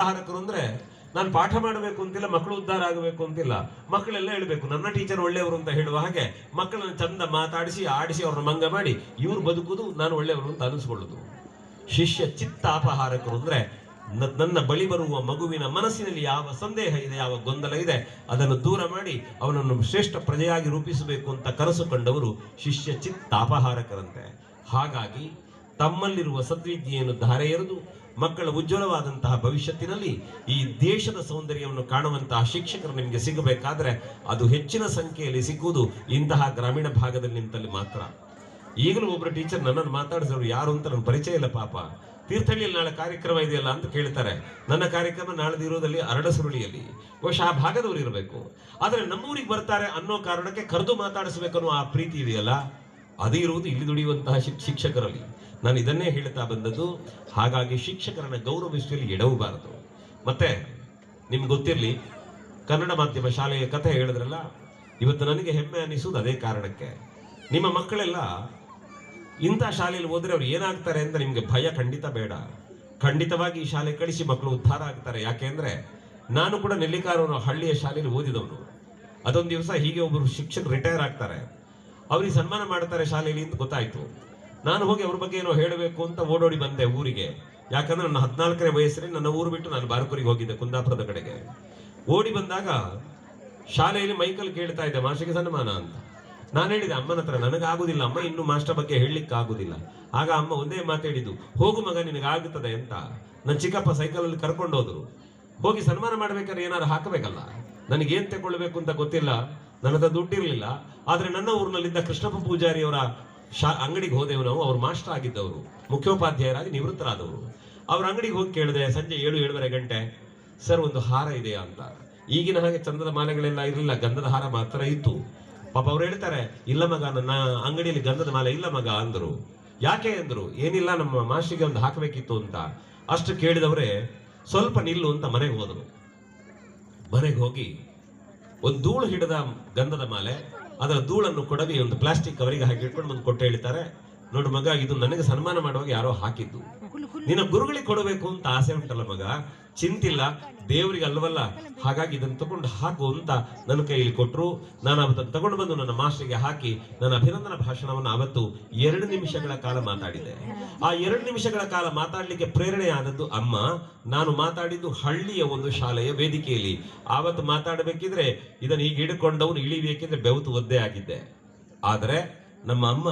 ಆಹಾರಕರು ಅಂದ್ರೆ ನಾನು ಪಾಠ ಮಾಡಬೇಕು ಅಂತಿಲ್ಲ, ಮಕ್ಕಳು ಉದ್ಧಾರ ಆಗಬೇಕು ಅಂತಿಲ್ಲ, ಮಕ್ಕಳೆಲ್ಲ ಹೇಳ್ಬೇಕು, ನನ್ನ ಟೀಚರ್ ಒಳ್ಳೆಯವರು ಅಂತ ಹೇಳುವ ಹಾಗೆ ಮಕ್ಕಳನ್ನ ಚಂದ ಮಾತಾಡಿಸಿ, ಆಡಿಸಿ, ಅವ್ರನ್ನ ಮಂಗ ಮಾಡಿ, ಇವ್ರು ಬದುಕುದು ನಾನು ಒಳ್ಳೆಯವರು ಅಂತ ಅನಿಸ್ಕೊಳ್ಳುದು. ಶಿಷ್ಯ ಚಿತ್ತಾಪಹಾರಕರು ಅಂದ್ರೆ ನ- ನನ್ನ ಬಳಿ ಬರುವ ಮಗುವಿನ ಮನಸ್ಸಿನಲ್ಲಿ ಯಾವ ಸಂದೇಹ ಇದೆ, ಯಾವ ಗೊಂದಲ ಇದೆ, ಅದನ್ನು ದೂರ ಮಾಡಿ ಅವನನ್ನು ಶ್ರೇಷ್ಠ ಪ್ರಜೆಯಾಗಿ ರೂಪಿಸಬೇಕು ಅಂತ ಕನಸು ಕಂಡವರು ಶಿಷ್ಯ ಚಿತ್ತಾಪಹಾರಕರಂತೆ. ಹಾಗಾಗಿ ತಮ್ಮಲ್ಲಿರುವ ಸದ್ವಿದ್ಯೆಯನ್ನು ಧಾರೆ ಎರೆದು ಮಕ್ಕಳ ಉಜ್ವಲವಾದಂತಹ ಭವಿಷ್ಯತ್ತಿನಲ್ಲಿ ಈ ದೇಶದ ಸೌಂದರ್ಯವನ್ನು ಕಾಣುವಂತಹ ಶಿಕ್ಷಕರು ನಿಮಗೆ ಸಿಗಬೇಕಾದ್ರೆ ಅದು ಹೆಚ್ಚಿನ ಸಂಖ್ಯೆಯಲ್ಲಿ ಸಿಗುವುದು ಇಂತಹ ಗ್ರಾಮೀಣ ಭಾಗದಲ್ಲಿ ನಿಂತಲ್ಲಿ ಮಾತ್ರ. ಈಗಲೂ ಒಬ್ಬರು ಟೀಚರ್ ನನ್ನನ್ನು ಮಾತಾಡಿಸಿದ್ರು, ಯಾರು ಅಂತ ನನ್ನ ಪರಿಚಯ ಇಲ್ಲ ಪಾಪ. ತೀರ್ಥಹಳ್ಳಿಯಲ್ಲಿ ನಾಳೆ ಕಾರ್ಯಕ್ರಮ ಇದೆಯಲ್ಲ ಅಂತ ಕೇಳ್ತಾರೆ. ನನ್ನ ಕಾರ್ಯಕ್ರಮ ನಾಳೆ ಇರೋದಲ್ಲಿ ಅರಡಸುರುಳಿಯಲ್ಲಿ ಬಹುಶಃ ಆ ಭಾಗದವರು ಇರಬೇಕು. ಆದರೆ ನಮ್ಮೂರಿಗೆ ಬರ್ತಾರೆ ಅನ್ನೋ ಕಾರಣಕ್ಕೆ ಕರೆದು ಮಾತಾಡಿಸ್ಬೇಕನ್ನೋ ಆ ಪ್ರೀತಿ ಇದೆಯಲ್ಲ? ಅದು ಇರುವುದು ಇಲ್ಲಿ ದುಡಿಯುವಂತಹ ಶಿಕ್- ಶಿಕ್ಷಕರಲ್ಲಿ. ನಾನು ಇದನ್ನೇ ಹೇಳ್ತಾ ಬಂದದ್ದು, ಹಾಗಾಗಿ ಶಿಕ್ಷಕರನ್ನ ಗೌರವಿಸುವಲ್ಲಿ ಎಡವಬಾರದು. ಮತ್ತೆ, ನಿಮ್ಗೆ ಗೊತ್ತಿರಲಿ, ಕನ್ನಡ ಮಾಧ್ಯಮ ಶಾಲೆಯ ಕಥೆ ಹೇಳಿದ್ರಲ್ಲ, ಇವತ್ತು ನನಗೆ ಹೆಮ್ಮೆ ಅನಿಸುವುದು ಅದೇ ಕಾರಣಕ್ಕೆ. ನಿಮ್ಮ ಮಕ್ಕಳೆಲ್ಲ ಇಂಥ ಶಾಲೆಯಲ್ಲಿ ಹೋದರೆ ಅವ್ರು ಏನಾಗ್ತಾರೆ ಅಂತ ನಿಮಗೆ ಭಯ ಖಂಡಿತ ಬೇಡ. ಖಂಡಿತವಾಗಿ ಈ ಶಾಲೆ ಕಳಿಸಿ ಮಕ್ಕಳು ಉದ್ಧಾರ ಆಗ್ತಾರೆ. ಯಾಕೆಂದ್ರೆ ನಾನು ಕೂಡ ನೆಲ್ಲಿಕಾರವನು ಹಳ್ಳಿಯ ಶಾಲೆಯಲ್ಲಿ ಓದಿದವನು. ಅದೊಂದು ದಿವಸ ಹೀಗೆ ಒಬ್ಬರು ಶಿಕ್ಷಕರು ರಿಟೈರ್ ಆಗ್ತಾರೆ. ಅವ್ರಿಗೆ ಸನ್ಮಾನ ಮಾಡ್ತಾರೆ ಶಾಲೆಯಲ್ಲಿ ಅಂತ ಗೊತ್ತಾಯ್ತು. ನಾನು ಹೋಗಿ ಅವ್ರ ಬಗ್ಗೆ ಏನೋ ಹೇಳಬೇಕು ಅಂತ ಓಡೋಡಿ ಬಂದೆ ಊರಿಗೆ. ಯಾಕಂದ್ರೆ ನನ್ನ ಹದಿನಾಲ್ಕನೇ ವಯಸ್ಸಲ್ಲಿ ನನ್ನ ಊರು ಬಿಟ್ಟು ನಾನು ಬಾರಕೂರಿಗೆ ಹೋಗಿದ್ದೆ ಕುಂದಾಪುರದ ಕಡೆಗೆ. ಓಡಿ ಬಂದಾಗ ಶಾಲೆಯಲ್ಲಿ ಮೈಕಲ್ ಕೇಳ್ತಾ ಇದ್ದೆ ಮಾಸ್ಟರ್ಗೆ ಸನ್ಮಾನ ಅಂತ. ನಾನು ಹೇಳಿದೆ, ಅಮ್ಮನ ಹತ್ರ ನನಗಾಗುದಿಲ್ಲ, ಅಮ್ಮ ಇನ್ನು ಮಾಸ್ಟರ್ ಬಗ್ಗೆ ಹೇಳಲಿಕ್ಕೆ ಆಗುದಿಲ್ಲ ಆಗ ಅಮ್ಮ ಒಂದೇ ಮಾತಾಡಿದ್ದು ಹೋಗು ಮಗ ನಿನಗಾಗುತ್ತದೆ ಅಂತ. ನನ್ನ ಚಿಕ್ಕಪ್ಪ ಸೈಕಲಲ್ಲಿ ಕರ್ಕೊಂಡು ಹೋದ್ರು ಹೋಗಿ ಸನ್ಮಾನ ಮಾಡ್ಬೇಕಾದ್ರೆ ಏನಾದ್ರು ಹಾಕಬೇಕಲ್ಲ? ನನಗೇನ್ ತಗೊಳ್ಬೇಕು ಅಂತ ಗೊತ್ತಿಲ್ಲ ನನ್ನ ಹತ್ರ ದುಡ್ಡಿರಲಿಲ್ಲ, ಆದರೆ ನನ್ನ ಊರಿನಲ್ಲಿದ್ದ ಕೃಷ್ಣಪ್ಪ ಪೂಜಾರಿಯವರ ಶಾ, ಅಂಗಡಿಗೆ ಹೋದೆವು ನಾವು. ಅವ್ರು ಮಾಸ್ಟರ್ ಆಗಿದ್ದವರು, ಮುಖ್ಯೋಪಾಧ್ಯಾಯರಾಗಿ ನಿವೃತ್ತರಾದವರು. ಅವ್ರ ಅಂಗಡಿಗೆ ಹೋಗಿ ಕೇಳಿದೆ, ಸಂಜೆ ಏಳು, ಏಳುವರೆ ಗಂಟೆ, ಸರ್, ಒಂದು ಹಾರ ಇದೆಯಾ? ಅಂತ. ಈಗಿನ ಹಾಗೆ ಚಂದದ ಮಾಲೆಗಳೆಲ್ಲ ಇರಲಿಲ್ಲ, ಗಂಧದ ಹಾರ ಮಾತ್ರ ಇತ್ತು. ಪಾಪ ಅವ್ರು ಹೇಳ್ತಾರೆ, ಇಲ್ಲ ಮಗ, ನನ್ನ ಅಂಗಡಿಯಲ್ಲಿ ಗಂಧದ ಮಾಲೆ ಇಲ್ಲ ಮಗ, ಅಂದರು. ಯಾಕೆ ಅಂದರು? ಏನಿಲ್ಲ, ನಮ್ಮ ಮಾಸ್ಟಿಗೆ ಒಂದು ಹಾಕಬೇಕಿತ್ತು ಅಂತ. ಅಷ್ಟು ಕೇಳಿದವರೇ, ಸ್ವಲ್ಪ ನಿಲ್ಲು ಅಂತ ಮನೆಗೆ ಹೋದರು. ಮನೆಗೆ ಹೋಗಿ ಒಂದು ಧೂಳು ಹಿಡಿದ ಗಂಧದ ಮಾಲೆ ಅದರ ಧೂಳನ್ನು ಕೊಡವಿ ಒಂದು ಪ್ಲಾಸ್ಟಿಕ್ ಕವರಿಗೆ ಹಾಕಿ ಇಟ್ಕೊಂಡು ಬಂದು ಕೊಟ್ಟು ಹೇಳ್ತಾರೆ ನೋಡು ಮಗ ಇದು ನನಗೆ ಸನ್ಮಾನ ಮಾಡುವಾಗ ಯಾರೋ ಹಾಕಿದ್ದು. ನಿನ್ನ ಗುರುಗಳಿಗೆ ಕೊಡಬೇಕು ಅಂತ ಆಸೆ ಉಂಟಲ್ಲ ಮಗ? ಚಿಂತಿಲ್ಲ. ದೇವರಿಗೆ ಅಲ್ವಲ್ಲ? ಹಾಗಾಗಿ ಇದನ್ನು ತಗೊಂಡು ಹಾಕು ಅಂತ ನನ್ನ ಕೈಯಲ್ಲಿ ಕೊಟ್ಟರು ನಾನು ಅದನ್ನು ತಗೊಂಡು ಬಂದು ನನ್ನ ಮಾಸ್ಟರ್ಗೆ ಹಾಕಿ ನನ್ನ ಅಭಿನಂದನ ಭಾಷಣವನ್ನು ಅವತ್ತು ಎರಡು ನಿಮಿಷಗಳ ಕಾಲ ಮಾತಾಡಿದೆ. ಆ ಎರಡು ನಿಮಿಷಗಳ ಕಾಲ ಮಾತಾಡಲಿಕ್ಕೆ ಪ್ರೇರಣೆ ಆದದ್ದು ಅಮ್ಮ, ನಾನು ಮಾತಾಡಿದ್ದು ಹಳ್ಳಿಯ ಒಂದು ಶಾಲೆಯ ವೇದಿಕೆಯಲ್ಲಿ. ಆವತ್ತು ಮಾತಾಡಬೇಕಿದ್ರೆ ಇದನ್ನು ಹೀಗೆ ಹಿಡ್ಕೊಂಡವನು ಇಳಿಬೇಕಿದ್ರೆ ಬೆವತು ಒದ್ದೆ ಆಗಿದ್ದೆ. ಆದರೆ ನಮ್ಮ ಅಮ್ಮ